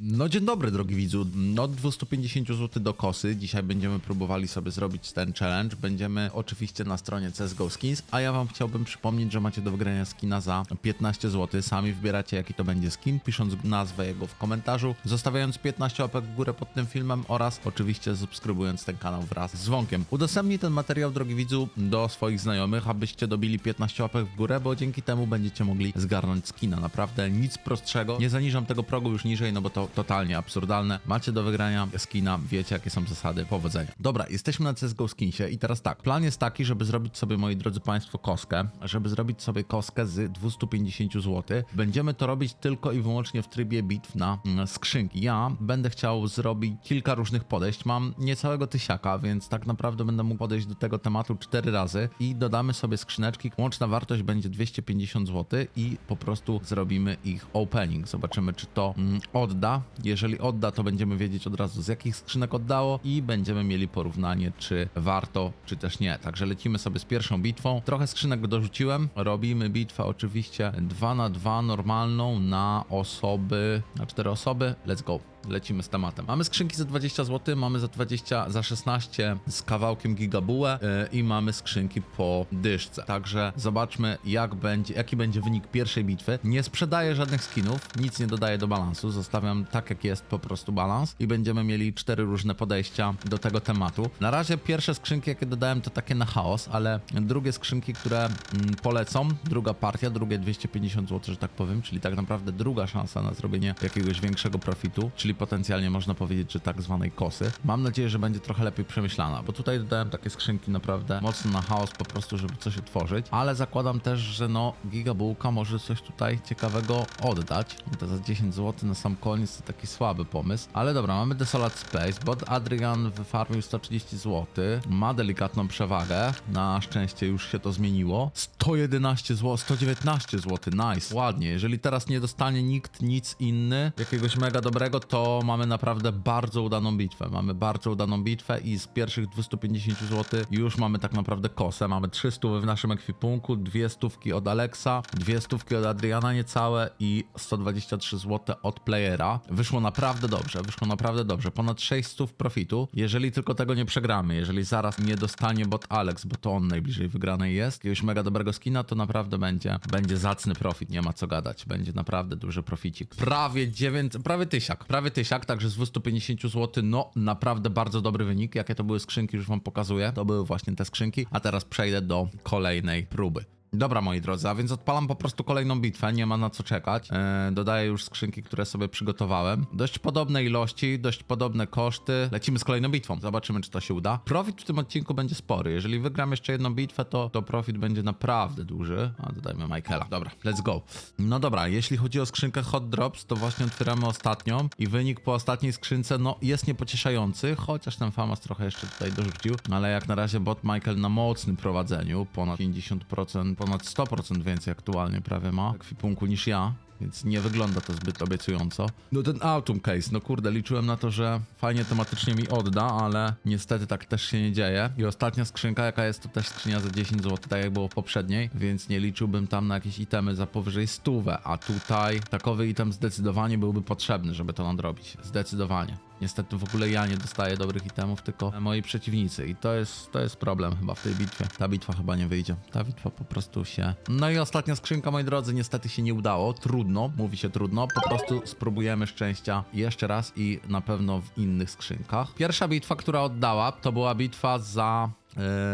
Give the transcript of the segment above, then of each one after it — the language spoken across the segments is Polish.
No dzień dobry drogi widzu, no 250 zł do kosy, dzisiaj będziemy próbowali sobie zrobić ten challenge, będziemy oczywiście na stronie CSGO Skins, a ja wam chciałbym przypomnieć, że macie do wygrania skina za 15 zł, sami wybieracie jaki to będzie skin, pisząc nazwę jego w komentarzu, zostawiając 15 łapek w górę pod tym filmem oraz oczywiście subskrybując ten kanał wraz z dzwonkiem. Udostępnij ten materiał drogi widzu do swoich znajomych, abyście dobili 15 łapek w górę, bo dzięki temu będziecie mogli zgarnąć skina, naprawdę nic prostszego, nie zaniżam tego progu już niżej, no bo to totalnie absurdalne. Macie do wygrania skina, wiecie jakie są zasady, powodzenia. Dobra, jesteśmy na CSGO Skinsie i teraz tak, plan jest taki, żeby zrobić sobie, moi drodzy Państwo, koskę, żeby zrobić sobie koskę z 250 zł. Będziemy to robić tylko i wyłącznie w trybie bitw na mm, skrzynki. Ja będę chciał zrobić kilka różnych podejść, mam niecałego tysiaka, więc tak naprawdę będę mógł podejść do tego tematu cztery razy i dodamy sobie skrzyneczki. Łączna wartość będzie 250 zł i po prostu zrobimy ich opening. Zobaczymy, czy to mm, odda. Jeżeli odda, to będziemy wiedzieć od razu z jakich skrzynek oddało i będziemy mieli porównanie, czy warto, czy też nie. Także lecimy sobie z pierwszą bitwą. Trochę skrzynek dorzuciłem. Robimy bitwę oczywiście 2 na 2 normalną na osoby, na 4 osoby. Let's go. Lecimy z tematem. Mamy skrzynki za 20 zł, mamy za 20, za 16 z kawałkiem gigabułę yy, i mamy skrzynki po dyszce. Także zobaczmy, jak będzie, jaki będzie wynik pierwszej bitwy. Nie sprzedaję żadnych skinów, nic nie dodaję do balansu, zostawiam tak jak jest po prostu balans i będziemy mieli cztery różne podejścia do tego tematu. Na razie pierwsze skrzynki, jakie dodałem, to takie na chaos, ale drugie skrzynki, które mm, polecą, druga partia, drugie 250 zł, że tak powiem, czyli tak naprawdę druga szansa na zrobienie jakiegoś większego profitu, czyli potencjalnie można powiedzieć, że tak zwanej kosy. Mam nadzieję, że będzie trochę lepiej przemyślana, bo tutaj dodałem takie skrzynki naprawdę mocno na chaos po prostu, żeby coś otworzyć, ale zakładam też, że no gigabułka może coś tutaj ciekawego oddać. To za 10 zł na sam koniec to taki słaby pomysł, ale dobra, mamy Desolate Space, bot Adrian wyfarmił 130 zł, ma delikatną przewagę, na szczęście już się to zmieniło. 111 zł, 119 zł, nice, ładnie. Jeżeli teraz nie dostanie nikt nic inny, jakiegoś mega dobrego, to mamy naprawdę bardzo udaną bitwę. Mamy bardzo udaną bitwę i z pierwszych 250 zł już mamy tak naprawdę kosę. Mamy 300 w naszym ekwipunku, dwie stówki od Alexa, dwie stówki od Adriana niecałe i 123 zł od playera. Wyszło naprawdę dobrze, wyszło naprawdę dobrze. Ponad 600 profitu. Jeżeli tylko tego nie przegramy, jeżeli zaraz nie dostanie bot Alex, bo to on najbliżej wygranej jest, jakiegoś mega dobrego skina, to naprawdę będzie, będzie zacny profit, nie ma co gadać. Będzie naprawdę duży proficik. Prawie 9, prawie tysiak, prawie tysiak, także z 250 zł, no naprawdę bardzo dobry wynik. Jakie to były skrzynki, już wam pokazuję. To były właśnie te skrzynki, a teraz przejdę do kolejnej próby. Dobra, moi drodzy, a więc odpalam po prostu kolejną bitwę, nie ma na co czekać. Eee, dodaję już skrzynki, które sobie przygotowałem. Dość podobne ilości, dość podobne koszty. Lecimy z kolejną bitwą, zobaczymy, czy to się uda. Profit w tym odcinku będzie spory. Jeżeli wygram jeszcze jedną bitwę, to, to profit będzie naprawdę duży. A dodajmy Michaela. Dobra, let's go. No dobra, jeśli chodzi o skrzynkę Hot Drops, to właśnie otwieramy ostatnią i wynik po ostatniej skrzynce, no jest niepocieszający, chociaż ten Famas trochę jeszcze tutaj dorzucił, ale jak na razie bot Michael na mocnym prowadzeniu, ponad 50%, ponad 100% więcej aktualnie prawie ma ekwipunku niż ja, więc nie wygląda to zbyt obiecująco. No ten Autumn Case, no kurde, liczyłem na to, że fajnie tematycznie mi odda, ale niestety tak też się nie dzieje. I ostatnia skrzynka, jaka jest, to też skrzynia za 10 zł, tak jak było w poprzedniej, więc nie liczyłbym tam na jakieś itemy za powyżej stówę, a tutaj takowy item zdecydowanie byłby potrzebny, żeby to nadrobić. Zdecydowanie. Niestety w ogóle ja nie dostaję dobrych itemów, tylko moi przeciwnicy. I to jest, to jest problem chyba w tej bitwie. Ta bitwa chyba nie wyjdzie. Ta bitwa po prostu się. No i ostatnia skrzynka, moi drodzy, niestety się nie udało. Trudno, mówi się trudno. Po prostu spróbujemy szczęścia jeszcze raz i na pewno w innych skrzynkach. Pierwsza bitwa, która oddała, to była bitwa za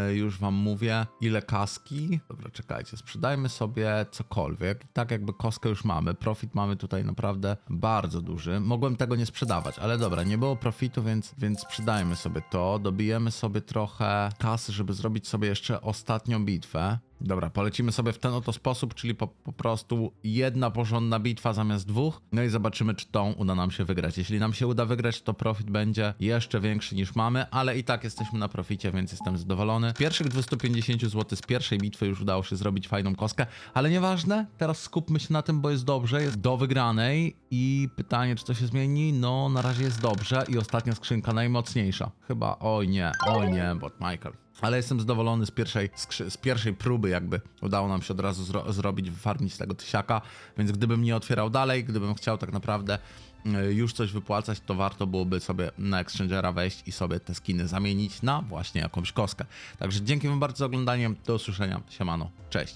Yy, już wam mówię, ile kaski. Dobra, czekajcie, sprzedajmy sobie cokolwiek. Tak jakby koskę już mamy. Profit mamy tutaj naprawdę bardzo duży. Mogłem tego nie sprzedawać, ale dobra, nie było profitu, więc, więc sprzedajmy sobie to. Dobijemy sobie trochę kasy, żeby zrobić sobie jeszcze ostatnią bitwę. Dobra, polecimy sobie w ten oto sposób, czyli po, po prostu jedna porządna bitwa zamiast dwóch. No i zobaczymy, czy tą uda nam się wygrać. Jeśli nam się uda wygrać, to profit będzie jeszcze większy niż mamy, ale i tak jesteśmy na proficie, więc jestem zadowolony. Pierwszych 250 zł z pierwszej bitwy już udało się zrobić fajną koskę, ale nieważne, teraz skupmy się na tym, bo jest dobrze, jest do wygranej i pytanie, czy to się zmieni? No, na razie jest dobrze i ostatnia skrzynka najmocniejsza. Chyba, oj nie, oj nie, bot Michael. Ale jestem zadowolony z pierwszej, z pierwszej próby, jakby udało nam się od razu zro- zrobić, wyfarmić tego tysiaka, więc gdybym nie otwierał dalej, gdybym chciał tak naprawdę y, już coś wypłacać, to warto byłoby sobie na Exchangera wejść i sobie te skiny zamienić na właśnie jakąś koskę. Także dzięki wam bardzo za oglądanie, do usłyszenia, siemano, cześć.